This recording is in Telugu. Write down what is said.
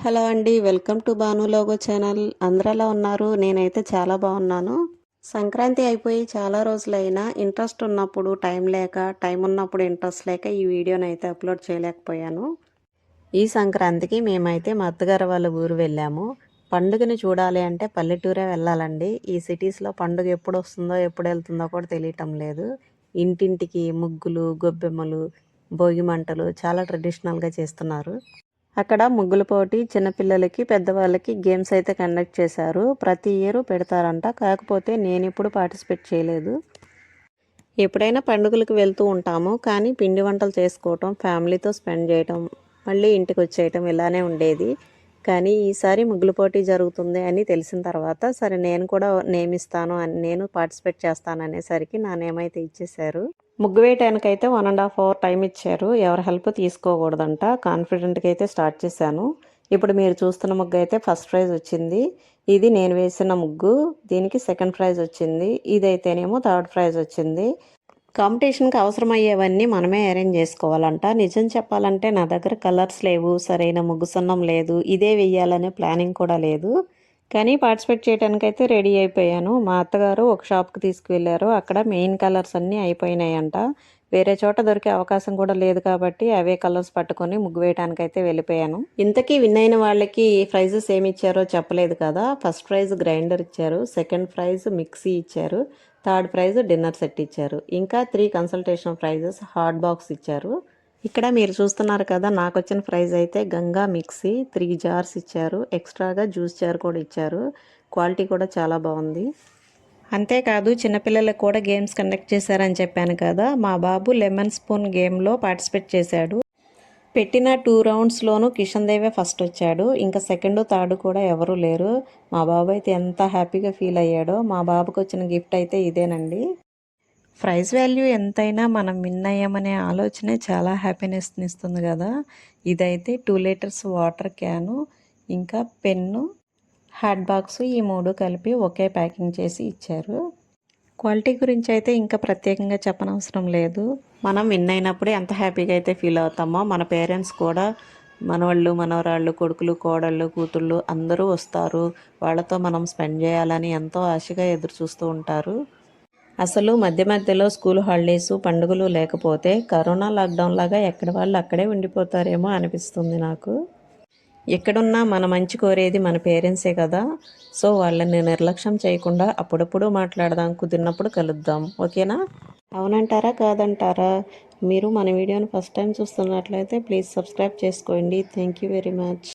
హలో అండి welcome to Bhanu logo channel. అందరూ ఉన్నారు? నేనైతే చాలా బాగున్నాను. సంక్రాంతి అయిపోయి చాలా రోజులైనా ఇంట్రెస్ట్ ఉన్నప్పుడు టైం లేక టైం ఉన్నప్పుడు ఇంట్రెస్ట్ లేక ఈ వీడియోని అయితే అప్లోడ్ చేయలేకపోయాను. ఈ సంక్రాంతికి మేమైతే మా అత్తగారు వాళ్ళ ఊరు వెళ్ళాము. పండుగని చూడాలి అంటే పల్లెటూరే వెళ్ళాలండి. ఈ సిటీస్లో పండుగ ఎప్పుడు వస్తుందో ఎప్పుడు వెళ్తుందో కూడా తెలియటం లేదు. ఇంటింటికి ముగ్గులు గొబ్బెమ్మలు భోగి మంటలు చాలా ట్రెడిషనల్గా చేస్తున్నారు. అక్కడ ముగ్గుల పోటీ చిన్నపిల్లలకి పెద్దవాళ్ళకి గేమ్స్ అయితే కండక్ట్ చేశారు. ప్రతి ఇయర్ పెడతారంట. కాకపోతే నేను ఇప్పుడు పార్టిసిపేట్ చేయలేదు. ఎప్పుడైనా పండుగలకు వెళ్తూ ఉంటాము. కానీ పిండి వంటలు చేసుకోవటం ఫ్యామిలీతో స్పెండ్ చేయటం మళ్ళీ ఇంటికి వచ్చేయటం ఇలానే ఉండేది. కానీ ఈసారి ముగ్గుల పోటీ జరుగుతుంది అని తెలిసిన తర్వాత సరే నేను కూడా నేమిస్తాను అని నేను పార్టిసిపేట్ చేస్తాను అనేసరికి నా నేమైతే ఇచ్చేశారు. ముగ్గు వేయటానికి అయితే one and half hour time ఇచ్చారు. ఎవరి హెల్ప్ తీసుకోకూడదంట. కాన్ఫిడెంట్గా అయితే స్టార్ట్ చేశాను. ఇప్పుడు మీరు చూస్తున్న ముగ్గు అయితే ఫస్ట్ ప్రైజ్ వచ్చింది. ఇది నేను వేసిన ముగ్గు. దీనికి సెకండ్ ప్రైజ్ వచ్చింది. ఇదైతేనేమో థర్డ్ ప్రైజ్ వచ్చింది. కాంపిటీషన్కి అవసరమయ్యేవన్నీ మనమే అరేంజ్ చేసుకోవాలంట. నిజం చెప్పాలంటే నా దగ్గర కలర్స్ లేవు సరైన ముగ్గు సున్నం లేదు ఇదే వెయ్యాలనే ప్లానింగ్ కూడా లేదు. కానీ పార్టిసిపేట్ చేయడానికి అయితే రెడీ అయిపోయాను. మా అత్తగారు ఒక షాప్కి తీసుకువెళ్ళారు. అక్కడ మెయిన్ కలర్స్ అన్నీ అయిపోయినాయంట. వేరే చోట దొరికే అవకాశం కూడా లేదు కాబట్టి అవే కలర్స్ పట్టుకొని ముగ్గు వేయడానికి అయితే వెళ్ళిపోయాను. ఇంతకీ విన్ అయిన వాళ్ళకి ప్రైజెస్ ఏమి ఇచ్చారో చెప్పలేదు కదా. ఫస్ట్ ప్రైజ్ గ్రైండర్ ఇచ్చారు. సెకండ్ ప్రైజ్ మిక్సీ ఇచ్చారు. థర్డ్ ప్రైజ్ డిన్నర్ సెట్ ఇచ్చారు. ఇంకా three consultation prizes hot box ఇచ్చారు. ఇక్కడ మీరు చూస్తున్నారు కదా నాకు వచ్చిన ప్రైజ్ అయితే గంగా మిక్సీ త్రీ జార్స్ ఇచ్చారు. ఎక్స్ట్రాగా జ్యూస్ జార్ కూడా ఇచ్చారు. క్వాలిటీ కూడా చాలా బాగుంది. అంతేకాదు చిన్నపిల్లలకు కూడా గేమ్స్ కండక్ట్ చేశారని చెప్పాను కదా మా బాబు లెమన్ స్పూన్ గేమ్లో పార్టిసిపేట్ చేశాడు. పెట్టిన టూ రౌండ్స్లోనూ కిషన్ దేవే ఫస్ట్ వచ్చాడు. ఇంకా సెకండ్ థర్డ్ కూడా ఎవరూ లేరు. మా బాబు అయితే ఎంత హ్యాపీగా ఫీల్ అయ్యాడో మా బాబుకి వచ్చిన గిఫ్ట్ అయితే ఇదేనండి. ప్రైస్ వాల్యూ ఎంతైనా మనం విన్ అయ్యామనే ఆలోచనే చాలా హ్యాపీనెస్ని ఇస్తుంది కదా. ఇదైతే టూ లీటర్స్ వాటర్ క్యాను ఇంకా పెన్ను హ్యాడ్ బాక్స్ ఈ మూడు కలిపి ఒకే ప్యాకింగ్ చేసి ఇచ్చారు. క్వాలిటీ గురించి అయితే ఇంకా ప్రత్యేకంగా చెప్పనవసరం లేదు. మనం విన్ అయినప్పుడే ఎంత హ్యాపీగా అయితే ఫీల్ అవుతామో? మన పేరెంట్స్ కూడా మనవాళ్ళు మనవరాళ్ళు కొడుకులు కోడళ్ళు కూతుళ్ళు అందరూ వస్తారు. వాళ్ళతో మనం స్పెండ్ చేయాలని ఎంతో ఆశగా ఎదురు చూస్తూ ఉంటారు. అసలు మధ్య మధ్యలో స్కూల్ హాలిడేస్ పండుగలు లేకపోతే కరోనా లాక్డౌన్ లాగా ఎక్కడ వాళ్ళు అక్కడే ఉండిపోతారేమో అనిపిస్తుంది నాకు. ఎక్కడున్నా మన మంచి కోరేది మన పేరెంట్సే కదా. సో వాళ్ళని నిర్లక్ష్యం చేయకుండా అప్పుడప్పుడు మాట్లాడదాం కుదిరినప్పుడు కలుద్దాం. ఓకేనా? అవునంటారా? కాదంటారా? మీరు మన వీడియోని ఫస్ట్ టైం చూస్తున్నట్లయితే ప్లీజ్ సబ్స్క్రైబ్ చేసుకోండి. Thank you very much.